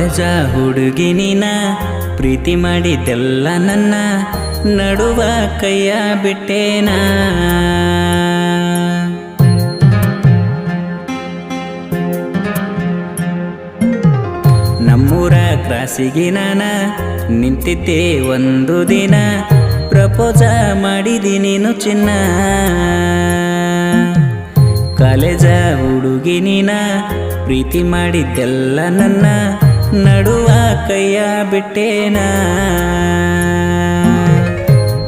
College ಹುಡುಗಿ ನೀನ, ಪ್ರೀತಿ ಮಾಡಿದ್ದೆಲ್ಲ ನನ್ನ ನಡುವ ಕೈಯ ಬಿಟ್ಟೇನಾ? ನಮ್ಮೂರ ಕ್ರಾಸಿಗೆ ನಾನ ನಿಂತಿದ್ದೆ ಒಂದು ದಿನ ಪ್ರಪೋಜ ಮಾಡಿದಿ ನೀನು ಚಿನ್ನ. ಕಾಲೇಜ ಹುಡುಗಿ ನೀನ, ಪ್ರೀತಿ ಮಾಡಿದ್ದೆಲ್ಲ ನನ್ನ ನಡುವ ಕೈಯ ಬಿಟ್ಟೇನಾ?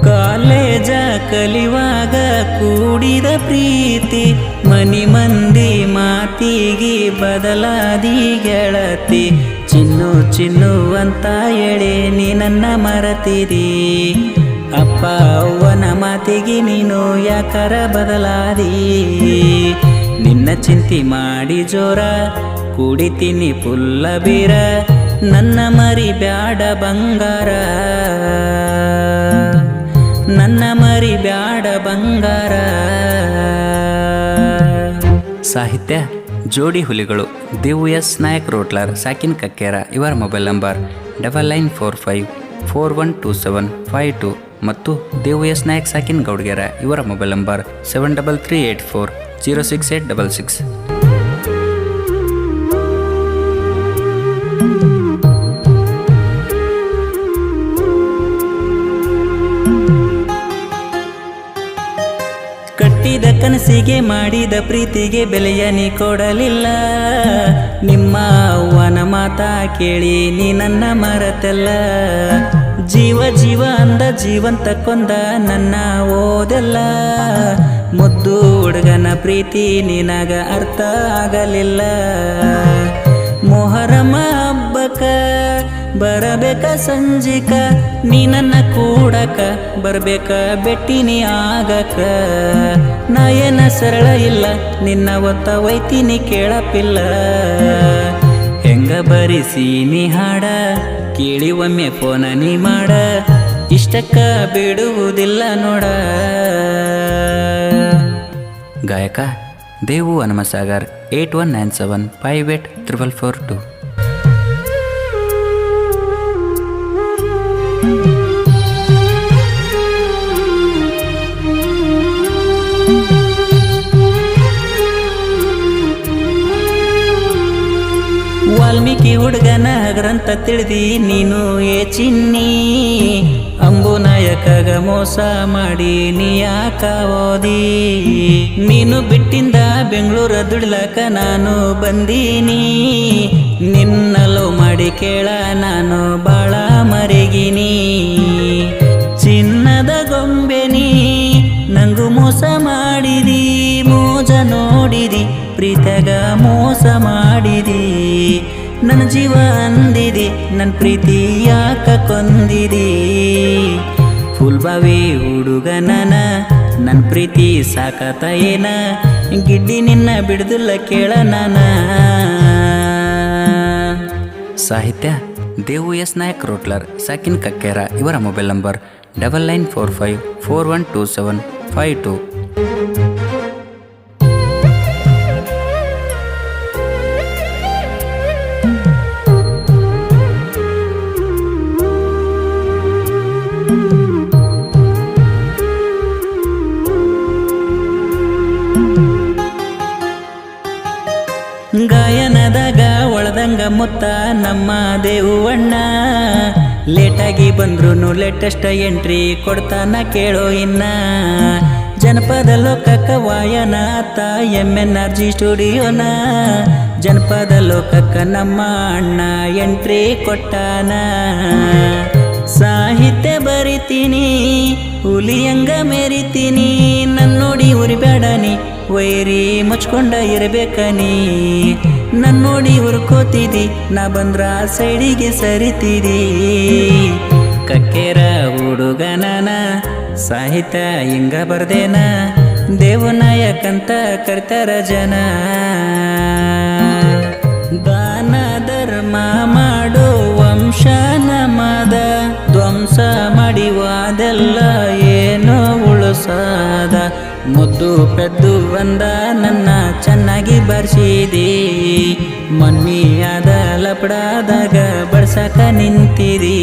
ಕಾಲೇಜ ಕಲಿವಾಗ ಕೂಡಿದ ಪ್ರೀತಿ, ಮನಿ ಮಂದಿ ಮಾತಿಗೆ ಬದಲಾದಿ ಗೆಳತಿ. ಚಿನ್ನು ಚಿನ್ನು ಅಂತ ಹೇಳಿ ನೀ ನನ್ನ ಮರತಿರಿ ಅಪ್ಪ ಅವ್ವನ ಮಾತಿಗೆ ನೀನು ಯಾಕರ ಬದಲಾದಿ? ನಿನ್ನ ಚಿಂತೆ ಮಾಡಿ ಜೋರ ಕುಡಿತೀನಿ ಪುಲ್ಲ ಬೀರ, ನನ್ನ ಮರಿ ಬ್ಯಾಡ ಬಂಗಾರ. ನನ್ನ ಮರಿ ಬ್ಯಾಡ ಬಂಗಾರ. ಸಾಹಿತ್ಯ, ಜೋಡಿ ಹುಲಿಗಳು, ದೇವು ಎಸ್ ನಾಯಕ್ ರೋಟ್ಲರ್, ಸಾಕಿನ್ ಕಕ್ಕೇರ, ಇವರ mobile number, double nine four five four one two seven five two ಮತ್ತು ದೇವು ಎಸ್ ನಾಯಕ್ ಸಾಕಿನ್ ಗೌಡ್ಗೆರ, ಇವರ mobile number, seven double three eight four zero six eight double six. ಕನಸಿಗೆ ಮಾಡಿದ ಪ್ರೀತಿಗೆ ಬೆಲೆಯ ನೀ ಕೊಡಲಿಲ್ಲ. ನಿಮ್ಮ ಅವ್ವನ ಮಾತ ಕೇಳಿ ನೀ ನನ್ನ ಮರತೆಲ್ಲ. ಜೀವ ಜೀವ ಅಂದ ಜೀವಂತ ಕೊಂದ ನನ್ನ ಓದೆಲ್ಲ. ಮುದ್ದು ಹುಡುಗನ ಪ್ರೀತಿ ನಿನಗ ಅರ್ಥ ಆಗಲಿಲ್ಲ. ಬರಬೇಕ ಸಂಜಿಕ, ನೀ ಕೂಡಕ, ಬರ್ಬೇಕ ಬೆಟ್ಟಿನಿ ಆಗಕ. ನಾ ಸರಳ ಇಲ್ಲ, ನಿನ್ನ ಒತ್ತ ಒಯ್ತೀನಿ ಕೇಳಪಿಲ್ಲ. ಹೆಂಗ ಬರಿಸಿ ನೀ ಹಾಡ, ಕೇಳಿ ಒಮ್ಮೆ ಫೋನ ನೀ ಮಾಡ. ಇಷ್ಟಕ್ಕ ಬಿಡುವುದಿಲ್ಲ ನೋಡ. ಗಾಯಕ Devu Hanumasagar, eight one nine seven, five eight triple four two. Valmiki ಹುಡುಗನ ಗ್ರಂಥ ತಿಳಿದಿ, ನೀನು ಏ ಚಿನ್ನಿ? ಅಂಬು ನಾಯಕಗ ಮೋಸ ಮಾಡಿ ನೀ ಯಾಕ ಓದಿ? ನೀನು ಬಿಟ್ಟಿಂದ ಬೆಂಗಳೂರ ದುಡ್ಲಕ ನಾನು ಬಂದೀನಿ. ನಿನ್ನಲೋ ಮಾಡಿ ಕೇಳ, ನಾನು ಬಾಳ ಮರಿಗಿನಿ. ಪ್ರೀತಗ ಮೋಸ ಮಾಡಿದಿ. ನನ್ನ ಜೀವ ಅಂದಿದಿ ನನ್ನ ಪ್ರೀತಿ ಯಾಕ ಕೊಂದಿದಿ. ಫುಲ್ಬಾವಿ ಹುಡುಗನನ ನನ್ನ ಪ್ರೀತಿ ಸಾಕತ ಏನ? ಗಿಡ್ಡಿ ನಿನ್ನ ಬಿಡ್ದಿಲ್ಲ ಕೇಳ ನಾನ. ಸಾಹಿತ್ಯ, ದೇವು ಎಸ್ ನಾಯಕ್ ರೋಟ್ಲರ್, ಸಾಕಿನ್ ಕಕ್ಕೇರ, ಇವರ mobile number double nine four five four one two seven five two. ಮುತ್ತ ನಮ್ಮ ದೇವಣ್ಣ. ಲೇಟಾಗಿ ಬಂದ್ರು ಲೇಟೆಸ್ಟ್ ಎಂಟ್ರಿ ಕೊಡ್ತಾನ ಕೇಳೋ ಇನ್ನ. ಜನಪದ ಲೋಕಕ್ಕ ವಾಯನ ಆತ ಎಂ ಎನ್ ಆರ್ ಜಿ ಸ್ಟುಡಿಯೋನ. ಜನಪದ ಲೋಕಕ್ಕ ನಮ್ಮ ಅಣ್ಣ ಎಂಟ್ರಿ ಕೊಟ್ಟಾನ. ಸಾಹಿತ್ಯ ಬರಿತೀನಿ, ಹುಲಿಯಂಗ ಮೆರಿತೀನಿ, ನನ್ನೋಡಿ ಉರಿಬೇಡನಿ ವೈರಿ ಮುಚ್ಕೊಂಡ ಇರಬೇಕ ನೀ. ನನ್ನೋಡಿ ಹುರ್ಕೋತಿದಿ, ನಾ ಬಂದ್ರ ಸೈಡಿಗೆ ಸರಿತಿದಿ. ಕಕ್ಕೇರ ಹುಡುಗನನ, ಸಾಹಿತ್ಯ ಹಿಂಗ ಬರ್ದೇನ. ದೇವನಾಯಕಂತ ಕರ್ತಾರ ಜನ. ದಾನ ಧರ್ಮ ಮಾಡೋ ವಂಶ ನಮದ, ಧ್ವಂಸ ಮಾಡಿವಾದೆಲ್ಲ ಏನೋ ಉಳಿಸಾದ. ಮುದ್ದು ಪೆದ್ದು ಬಂದ ನನ್ನ ಚೆನ್ನಾಗಿ ಬರ್ಸಿದಿ. ಮನ್ನಿಯಾದ ಲಪಡಾದಾಗ ಬಡ್ಸಕ ನಿಂತಿರಿ